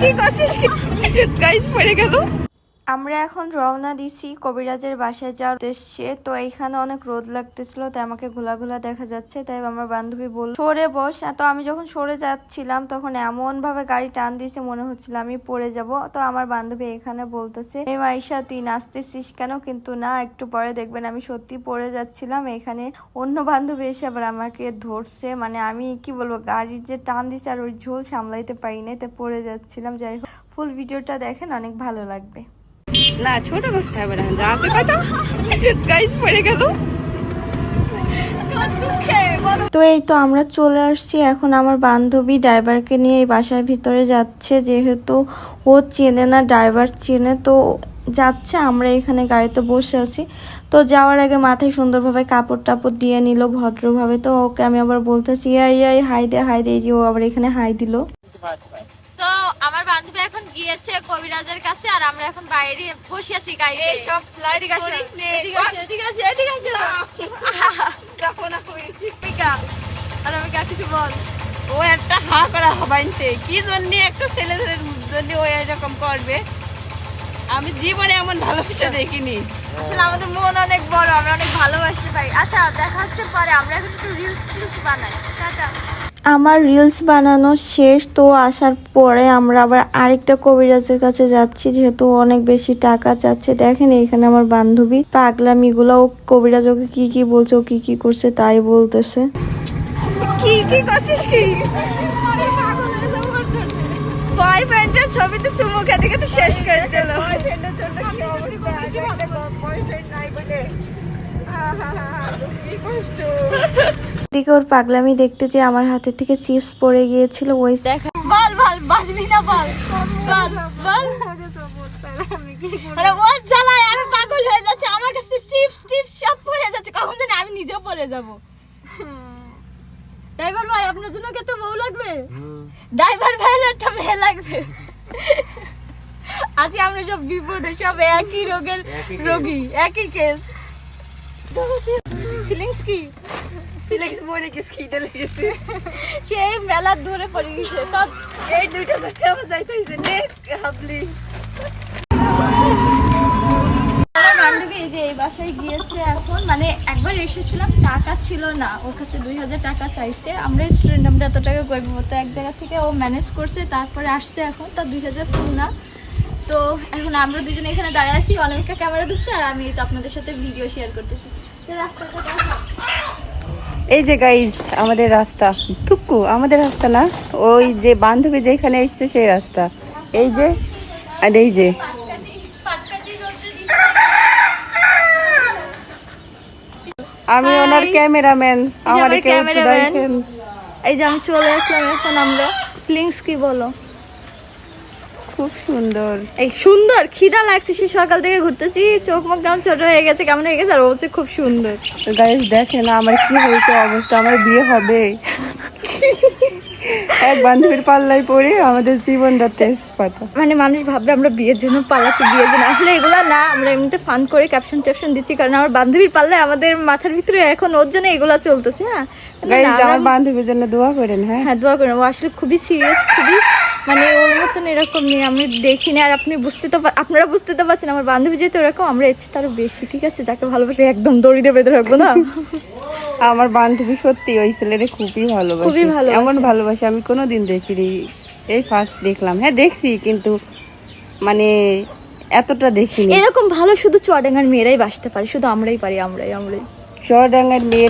কি করছিস? গাইস পড়ে গেল। আমরা এখন রওনা দিছি কবিরাজের বাসায় যাওয়ার উদ্দেশ্যে। তো এখানে অনেক রোদ লাগতেছিল, তাই আমাকে ঘোলা ঘোলা দেখা যাচ্ছে। তাই আমার বান্ধবী বলল, সরে বস। তো আমি যখন সরে যাচ্ছিলাম, তখন এমন ভাবে গাড়ি টান দিয়েছে মনে হচ্ছিল আমি পড়ে যাব। তো আমার বান্ধবী এখানে বলতেছে এই মাইশা, তুই নাচতেছিস কেন? কিন্তু না, একটু পরে দেখবেন আমি সত্যি পড়ে যাচ্ছিলাম। এখানে অন্য বান্ধবী এসে আবার আমাকে ধরছে। মানে আমি কি বলব, গাড়ির যে টান দিছে আর ওই ঝোল সামলাইতে পারি না তাই পড়ে যাচ্ছিলাম। যাই হোক ফুল ভিডিওটা দেখেন, অনেক ভালো লাগবে। না, ছোট করতে হবে না। যা আছে কথা গাইস পড়ে গেল। তো এই তো আমরা চলে আসছি। এখন আমার বান্ধবী ড্রাইভারকে নিয়ে এই বাসার ভিতরে যাচ্ছে। যেহেতু ও চেনে না, ড্রাইভার চেনে, তো যাচ্ছে। আমরা এখানে গাড়িতে বসে আছি। তো যাওয়ার আগে মাথায় সুন্দরভাবে কাপড় টাপড় দিয়ে নিল ভদ্রভাবে। তো ওকে আমি আবার বলতেছি ইয়াই হাই দে হাই দে। যে ও আবার এখানে হাই দিল। তো আমার বান্ধবী এখন গিয়েছে কবিরাজের কাছে আর আমরা এখন বাইরে বসে আছি গাড়িতে। এই সব এদিকে আসো এদিকে এদিকে আসো এদিকে আসো। দেখো না কই আর আমি কা কিছু বল। ও একটা হা করা হবাইনতে। কি জন্য একটা ছেলেদের জন্য ও এরকম করবে? আমি জীবনে এমন ভালোবাসা দেখিনি। আসলে আমাদের মন অনেক বড় আমরা অনেক ভালোবাসতে পারি। আচ্ছা দেখা হচ্ছে পরে। আমরা এখন একটু রিলস টিলস বানাই। টাটা। আমার রিলস বানানো শেষ তো আসার পরে আমরা আবার আরেকটা কবিরাজের কাছে যাচ্ছি যেহেতু অনেক বেশি টাকা চাচ্ছে। দেখেন এখানে আমার বান্ধবী পাগলামিগুলো ও কবিরাজ ওকে কি কি বলছে ও কি কি করছে তাই বলতেছে। কি কি করছিস কি? বয়ফ্রেন্ডের ছবিতে চুমু খেতে খেতে শেষ করে দিল। বয়ফ্রেন্ডের জন্য কি অবস্থা? বয়ফ্রেন্ড নাই বলে। এদিকে ওর পাগলামি দেখতে যে আমার হাতের থেকে চিপস পড়ে গিয়েছিল ওই বল বল বাজবি না বল। বল বল। আরে ও জ্বালায় আমি পাগল হয়ে যাচ্ছে। আমার কাছে চিপস টিপস সব পড়ে যাচ্ছে। কখন জানি আমি নিজেও পড়ে যাব। ড্রাইভার ভাই আপনার জন্য কি একটা বউ লাগবে? ড্রাইভার ভাইয়ের একটা মেয়ে লাগবে। আজকে আমরা সব বিপদে সব একই রোগের রোগী একই কেস ফিলিংস কি ফিলিক্স মরে গেছে খিদে লেগেছে সেই মেলা দূরে পড়ে গেছে সব এই দুইটা সাথে আমার যাইতে হয়েছে নে হাবলি বান্ধবী এই যে এই বাসায় গিয়েছে এখন মানে একবার এসেছিলাম টাকা ছিল না। ওর কাছে দুই হাজার টাকা চাইছে। আমরা স্টুডেন্ট আমরা এত টাকা করব তো এক জায়গা থেকে ও ম্যানেজ করছে তারপরে আসছে এখন। তার দুই হাজার না তো এখন আমরা দুজনে এখানে দাঁড়িয়ে আছি অনেকটা ক্যামেরা ধরছে আর আমি তো আপনাদের সাথে ভিডিও শেয়ার করতেছি। এই যে গাইজ আমাদের রাস্তা। থুকু আমাদের রাস্তা না? ওই যে বান্ধবী যেখানে এসছে সেই রাস্তা। এই যে আর এই যে। আমি ওনার ক্যামেরাম্যান আমার. দেখেন এই যে আমি চলে আসলাম এখন আমরা। ফিলিংস কি বলো? খুব সুন্দর। এই সুন্দর খিদা লাগছে সে সকাল থেকে ঘুরতেছি চোখ মুখ কেমন ছোট হয়ে গেছে কেমন হয়ে গেছে আর হচ্ছে খুব সুন্দর। তো গাইজ দেখেন আমার কি হয়েছে অবস্থা আমার বিয়ে হবে। এক বান্ধবীর পাল্লায় পড়ে আমাদের জীবনটা মানে মানুষ ভাববে আমরা বিয়ের জন্য পালাচ্ছি বিয়ের জন্য। আসলে এগুলো না আমরা এমনিতে ফান করে ক্যাপশন ট্যাপশন দিচ্ছি কারণ আমার বান্ধবীর পাল্লায় আমাদের মাথার ভিতরে এখন ওর জন্য এগুলো চলতেছে হ্যাঁ? না, আমরা- বান্ধবীর জন্য দোয়া করেন হ্যাঁ? হ্যাঁ দোয়া করেন। ও আসলে খুবই সিরিয়াস খুবই মানে ওর মতন এরকম নেই আমি দেখি না আর আপনি বুঝতে তো আপনারা বুঝতে তো পারছেন আমার বান্ধবী যেহেতু এরকম আমরা ইচ্ছে তারও বেশি ঠিক আছে? যাকে ভালোবাসে একদম দড়ি দিয়ে বেঁধে রাখব না? আমার বান্ধবী সত্যি ওই ছেলেরে খুবই ভালোবাসে। খুবই ভালো এমন ভালোবাসে আমি কোনোদিন দেখিনি। এই ফার্স্ট দেখলাম। হ্যাঁ দেখছি কিন্তু মানে এতটা দেখিনি। এরকম ভালো শুধু চুয়াডাঙ্গার মেয়েরাই বাসতে পারে শুধু আমরাই পারি আমরাই আমরাই। চুয়াডাঙ্গার মেয়ে